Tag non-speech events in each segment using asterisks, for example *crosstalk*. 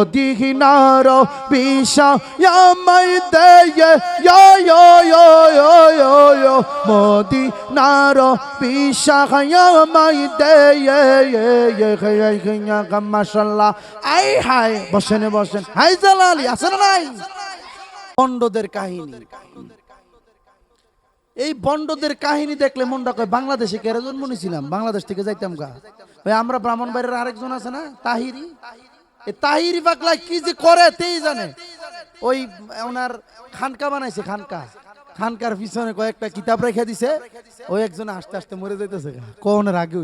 মদিনার বিষা ইয়ামাই দেয়ে মদিনার বিষা ইয়ামাই দেয়ে মাশাআল্লাহ আই হাই বসেন বসেন হাই জালালি আছেন নাই বন্ডদের কাহিনী। এই বন্ডদের কাহিনী দেখলে মনটা কয়, বাংলাদেশে কেন জন্ম বাংলাদেশ থেকে যাইতাম গা। ওই আমরা ব্রাহ্মণ বাড়ির আরেকজন আছে না? তাহিরি? এই তাহিরি পাগলা কি যে করে তেই জানে। ওই ওনার খানকা বানাইছে, খানকা। খানকার পিছনে কয়েকটা কিতাব রেখে দিছে। ওই একজন আস্তে আস্তে মরে যাইতেছে কোন আগে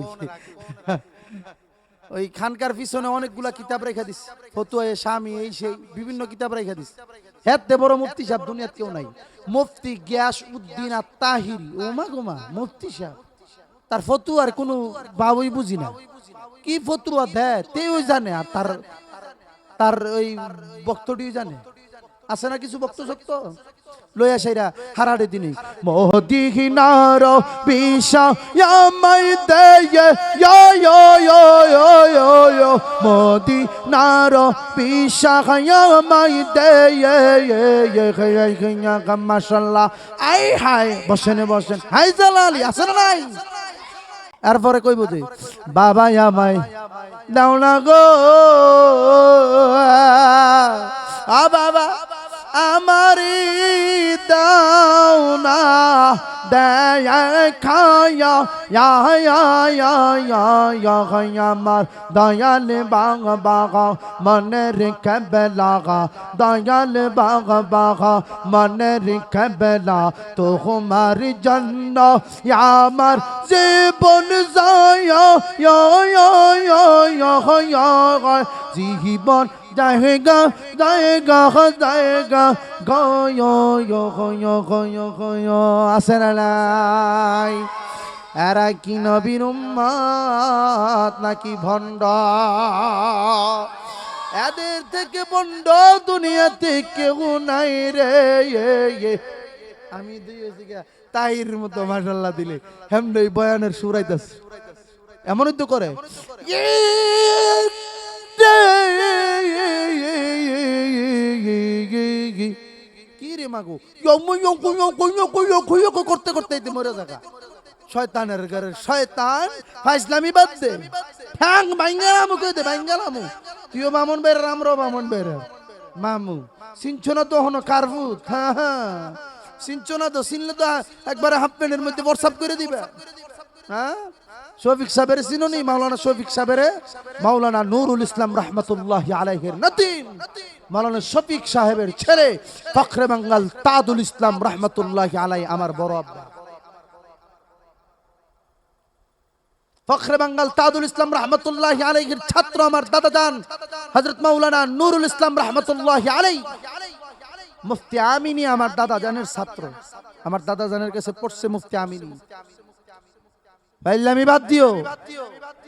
ওই খানকার পিছনে অনেকগুলা কিতাব রেখে দিস ফতুয়া স্বামী এই সেই বিভিন্ন কিতাব রেখে দিস হেতে বড় মুফতি সাহেব দুনিয়াত কেউ নাই। মুফতি গ্যাস উদ্দিন আর তাহিরি। ওমা গোমা মুফতি সাহেব। তার ফতুয়ার কোনো বাবুই বুঝি না। কি ফতুয়া দেয় তেও জানে। আর তার তার ওই বক্তটিও জানে আছে না কিছু বক্ত শক্ত লইয়া সাইরা হারাড়ে দিনে মদিনার বিষা ইয়ামাই দেয়ে ইয়া ইয়া ইয়া ইয়া ইয়া ইয়া মদিনার বিষা ইয়ামাই দেয়ে ইয়ে ইয়ে ইয়ে ইয়ে মাশাআল্লাহ আই হাই বসেন বসেন হাই জালালি আছে না নাই এরপরে কইব যে বাবা আমায় দাও না গো। আ বাবা। আমারি দাও না দেখায়া আমার দয়াল বাগ, বাগা মনে রেখে বেলাগা দয়াল বাগ, বাগা মনে রেখে বেলা তোমার জন্য আমার যায় জীবন জায়গা জায়গা জায়গা গয় আসে নাই এরা কি নবীন উম্মাত নাকি ভণ্ড এদের থেকে বন্ড দুনিয়াতে কেউ নাই রে। আমি দিয়েছি গা, তাহির মতো মাসাল্লাহ দিলে হেমন এই বয়ানের সুরাইতাস এমনই তো করে কি রে মাগো? করতে করতে মরে যাগা। শয়তানের ঘরে শয়তান ফাইসলামি বাদ দে। ঠ্যাং বাইঙ্গালামু কই দে বাইঙ্গালামু তুইও মামুন বের রামরো মামুন বের। মামু সিনছনা তো হনো কারভুত হ্যাঁ হ্যাঁ। সিনছনা তো, সিনলে তো একবারে হাফ প্যান্টের মধ্যে হোয়াটসঅ্যাপ করে দিবে। হ্যাঁ? শফিক সাহেবের চিনুনি মাওলানা শফিক সাহেবের, মাওলানা নুরুল ইসলাম রহমতুল্লাহ আলাইহির নাতিন। মাওলানা শফিক সাহেবের ছেলে, ফখরে বাঙ্গাল তাদুল ইসলাম রহমতুল্লাহ আলাই, আমার বড় আব্বা। ফখরে বাঙ্গাল তাদুল ইসলাম রহমতুল্লাহ আলাইহির ছাত্র আমার দাদা জান, হযরত মাওলানা নুরুল ইসলাম রহমতুল্লাহ আলাই। মুফতি আমিনী আমার দাদা জানের ছাত্র। আমার দাদা জানের কাছে পড়ছে মুফতি আমিনী। পাইলামি বাদ দিও।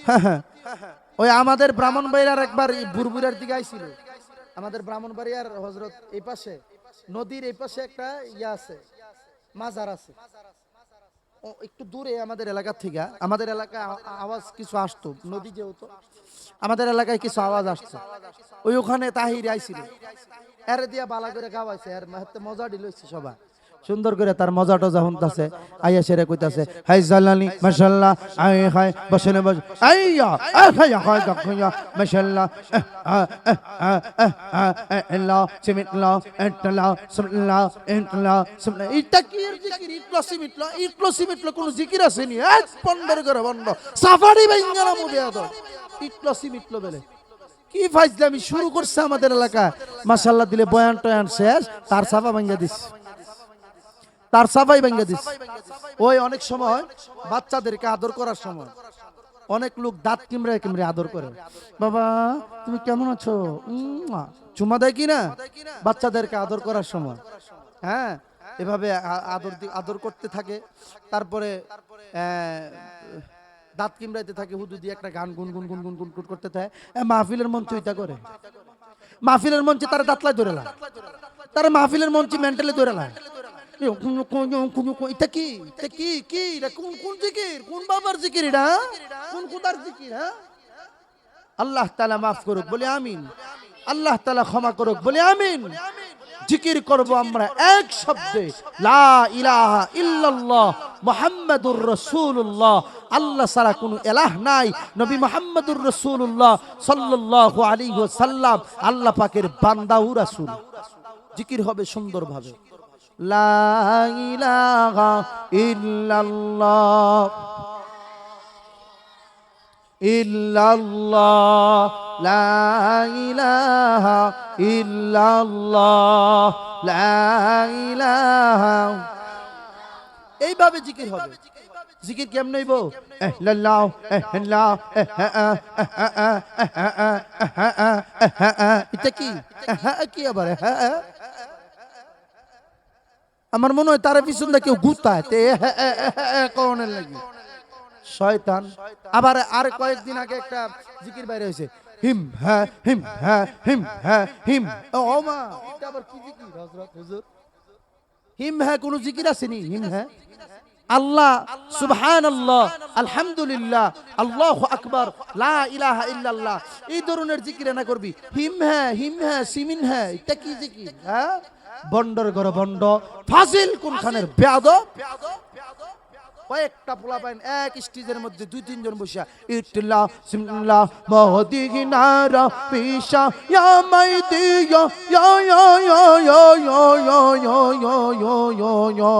*laughs* ওই আমাদের ব্রাহ্মণ বাইরার একবার বুরবুরার দিকে আইছিল। আমাদের ব্রাহ্মণ বাড়িয়ার হজরত এই পাশে, নদীর এই পাশে একটা ইয়া আছে, মাজার আছে। একটু দূরে আমাদের এলাকা থেকে, আমাদের এলাকায় আওয়াজ কিছু আসতো, নদী যেহেতু, আমাদের এলাকায় কিছু আওয়াজ আসছে ওই ওখানে তাহির আইছিল। এর দিয়া বালা করে গাওয়াইছে আর মজা দিলইছে সবাই সুন্দর করে তার মজাটা যখন তাছে আইয়া সেরে কইতাছে, হাই জালালি, মাশাআল্লাহ আই হাই বসনে, বস, আইয়া আই হাই দখিয়া মাশাআল্লাহ আল্লাহ সিমিতলা এটলা সুবলা এটলা সুবলা এটা কি জিকির? ইটলা সিমিতলা ইটলা সিমিতলা কোন জিকির আছে নি? এক পন্ডর করে বন্ধ। সাফারি বাইঙ্গালা মুদে আদ ইটলা সিমিতলা বলে। কি ফাইজলামি শুরু করছে আমাদের এলাকা মাশাআল্লাহ, দিলে বয়ান টয়ান শেষ, তার সাফা ভাঙ্গা দিস তার সাফাই ভেঙে দিস ওই অনেক সময় বাচ্চাদেরকে আদর করার সময় অনেক লোক দাঁত কিমড়ে কিমড়ে আদর করে। বাবা তুমি কেমন আছো। চুমা দেয় কি না বাচ্চাদেরকে আদর করার সময়। হ্যাঁ এভাবে আদর আদর করতে থাকে। তারপরে দাঁত কিমড়াইতে থাকে হুদু দিয়ে একটা গান গুন গুন গুন গুন গুন গুন করতে থাকে। মাহফিলের মঞ্চ এটা করে। মাহফিলের মঞ্চে তারা দাঁতলায় ধরে তারা মাহফিলের মঞ্চে মেন্টালি ধরে জিকির আল্লাহ তাআলা মাফ করুক, বলে আমিন। আল্লাহ তালা ক্ষমা করুক বলে আমিন। জিকির করব আমরা এক শব্দে মুহাম্মাদুর রাসূলুল্লাহ। আল্লাহ ছাড়া কোনো এলাহ নাই, নবী মুহাম্মাদুর রাসূলুল্লাহ। সাল্লাল্লাহু আলাইহি ওয়াসাল্লাম আল্লাহ পাকের বান্দা ও জিকির হবে সুন্দরভাবে لا إله إلا الله إلا الله لا إله إلا الله لا إله এইভাবে জিকির হবে জিকির কেমন হইব লাল্লাহ লাল্লাহ এটা কি কি আবার الله আমার মনে হয় তার পিছন দিয়ে কেউ গুতায় তে শয়তান। আবার আর কয়েকদিন আগে একটা জিকির বাইরে হয়েছে। হিম হ্যাঁ হিম হ্যাঁ হিম হ্যাঁ হিম। ও মা, এটা আবার কি হযরত হুজুর? হিম হ্যাঁ কোন জিকির আসেনি? হিম হ্যাঁ। আল্লাহ সুবহান আল্লাহ আলহামদুলিল্লাহ আল্লাহ আকবর লা ইলাহা ইল্লাল্লাহ এই ধরনের জিকির না করবি হিম হ্যাঁ হিম হ্যাঁ সিমিন হ্যাঁ এটা কি জিকির হ্যাঁ বন্ডর ঘর বন্ড ফাজিল কোনখানের বেয়াদব কয়েকটা পোলা পাইন এক স্টেজের মধ্যে দুই তিনজন বসিয়া ইটলা সিমলা মহদিনারা পিসা ইয়া মাইদিয়া ইয়া ইয়া ইয়া ইয়া ইয়া ইয়া ইয়া ইয়া ইয়া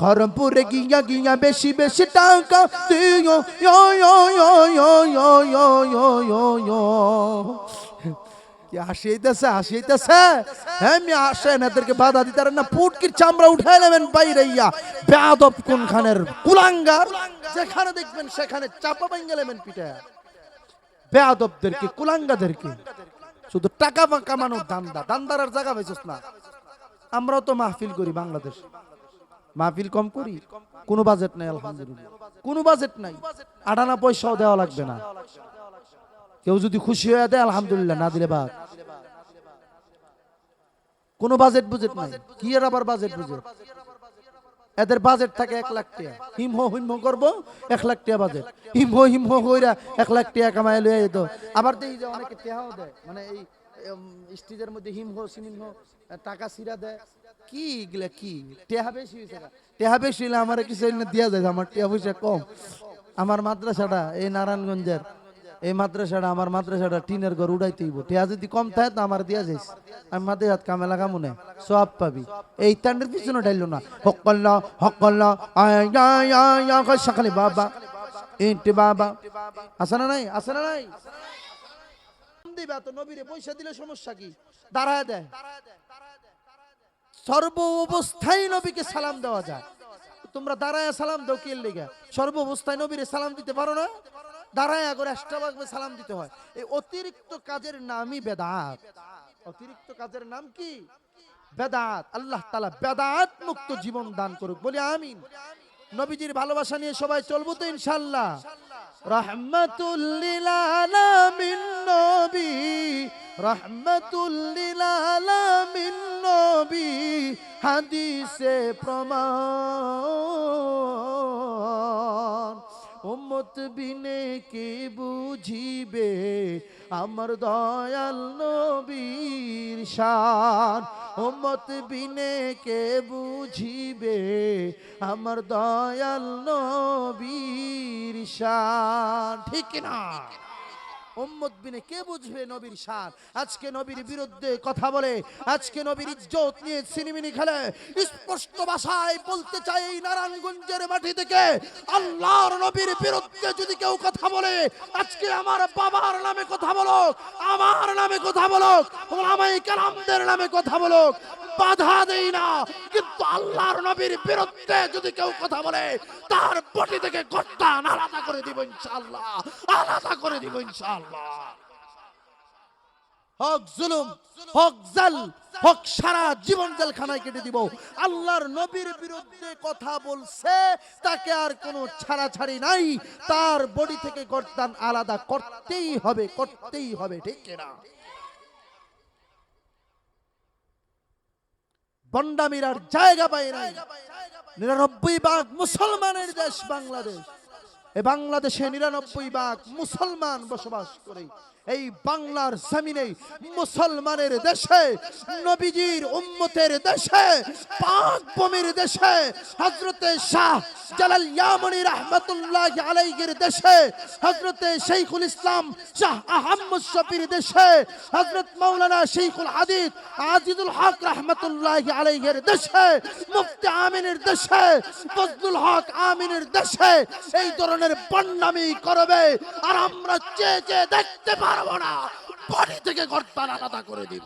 খরমপুরে গিয়া গিয়া বেশি বেশি টাকা দিও, ইয়া ইয়া ইয়া ইয়া হ্যাঁ আমি আসেন, এদেরকে বাধা দিতে না। পুটকির চামড়া উঠাই নেবেন বাইরে ইয়া। বেয়াদব কোনখানের? কুলাঙ্গার? যেখানে দেখবেন সেখানে চাপা বাইঙ্গে নেবেন পিঠে। বেয়াদবদেরকে, কুলাঙ্গাদেরকে। শুধু টাকা কামানোর দান্দা দান্দার আর জায়গা পাইছিস না। আমরাও তো মাহফিল করি বাংলাদেশ। মাহফিল কম করি? কোনো বাজেট নাই আলহামদুলিল্লাহ। কোনো বাজেট নাই। আটানা পয়সাও দেওয়া লাগবে না। কেউ যদি খুশি হয়ে দেয় আলহামদুলিল্লাহ না দিলে বাদ। কোনো বাজেট বুজেট নাই। কি এর আবার বাজেট বুজেট? এদের বাজেট থাকে এক লাখ টাকা। হিমহ হিমহ করব এক লাখ টাকা বাজেট। হিমহ হিমহ কইরা এক লাখ টাকা কামাই লইয়া যেত। আবার দেখি যে অনেকে টেহাও দেয়। মানে এই স্টেজের মধ্যে হিমহ সিমিনহ টাকা সিরা দেয়। কি এগুলা কি? টেহা বেশি হয়েছে টেহা বেশি হলে আমার কিছু দিয়া যায় আমার টেহা পয়সা কম। আমার মাদ্রাসাটা এই নারায়ণগঞ্জের, এই মাদ্রাসাটা, আমার মাদ্রাসাটা টিনের ঘর উড়াইতে হইব। টেহা যদি কম থাকে তো আমার দিয়া যাইস। আমি মাদ্রাসাত হাত কামে লাগাম মনে সব পাবি। এই তান্ডের পিছনে ডাইলো না। হকল্লা হকল্লা সকালে বাবা। ইন্টি বাবা। আছে না নাই? আছে না নাই? দিবা তো নবীরে পয়সা দিলে সমস্যা কি? দাঁড়ায় দেয় সর্ব অবস্থায় নবীকে সালাম দেওয়া যায়। তোমরা দাঁড়ায় সালাম দাও কি লেগে? সর্ব অবস্থায় নবীরে সালাম দিতে পারো না? দাঁড়ায় করে অষ্টাভাবে সালাম দিতে হয়। এই অতিরিক্ত কাজের নামই বেদাত। অতিরিক্ত কাজের নাম কি? বেদাত। আল্লাহ তালা বেদাত মুক্ত জীবন দান করুক। বলি আমিন। নবীজির ভালোবাসা নিয়ে সবাই চলবো তো ইনশাল্লাহ রহমতুল্লিল আলামিন নবী। রহমতুল্লিল আলামিন নবী। হাদিসে প্রমাণ, উম্মত বিনে কে বুঝিবে? আমার দয়াল নবীর শান, উম্মত বিনে কে বুঝিবে? আমার দয়াল নবীর শান, ঠিক না উম্মত বিনে কে বুঝবে নবীর শান? আজকে নবীর বিরুদ্ধে কথা বলে, আজকে নবীর ইজ্জত নিয়ে সিনেমিনি খেলে, স্পষ্ট ভাষায় বলতে চাই এই নারায়ণগঞ্জের মাটি থেকে, আল্লাহর নবীর বিরুদ্ধে যদি কেউ কথা বলে, আজকে আমার বাবার নামে কথা বলো, আমার নামে কথা বলো ওলামাই কালামদের নামে কথা বলো বাধা দেই না। কিন্তু আল্লাহর নবীর বিরুদ্ধে যদি কেউ কথা বলে, তার বটি থেকে গর্দান আলাদা করে দিব ইনশাআল্লাহ। আলাদা করে দিব ইনশাআল্লাহ। হক জুলুম, হক জাল, হক সারা জীবন জেলখানায় কেটে দিব। আল্লাহর নবীর বিরুদ্ধে কথা বলছে, তাকে আর কোনো ছাড়াছাড়ি নাই। তার বডি থেকে গর্দান আলাদা করতেই হবে করতেই হবে, ঠিক কিনা? বন্ডামির আর জায়গা পায় নাই। নিরানব্বই ভাগ মুসলমানের দেশ বাংলাদেশ। বাংলাদেশে নিরানব্বই ভাগ মুসলমান বসবাস করে। এই বাংলার জমিনে মুসলমানের দেশে, নবীজির উম্মতের দেশে, পাক বমির দেশে হজরতে শাহ জালাল ইয়ামনি আলাইহির দেশে হজরতে ইসলাম শাহ আহমদ শফির দেশে হজরত আজিদুল হক রহমতুল্লাহ আলাইহির দেশে, মুফতি আমিনের দেশে, ফজলুল হক আমিনের দেশে, এই ধরনের বন্যামি করবে, আর আমরা চেয়ে চেয়ে দেখতে পারব না। বাড়ি থেকে গর্তান আলাদা করে দিব।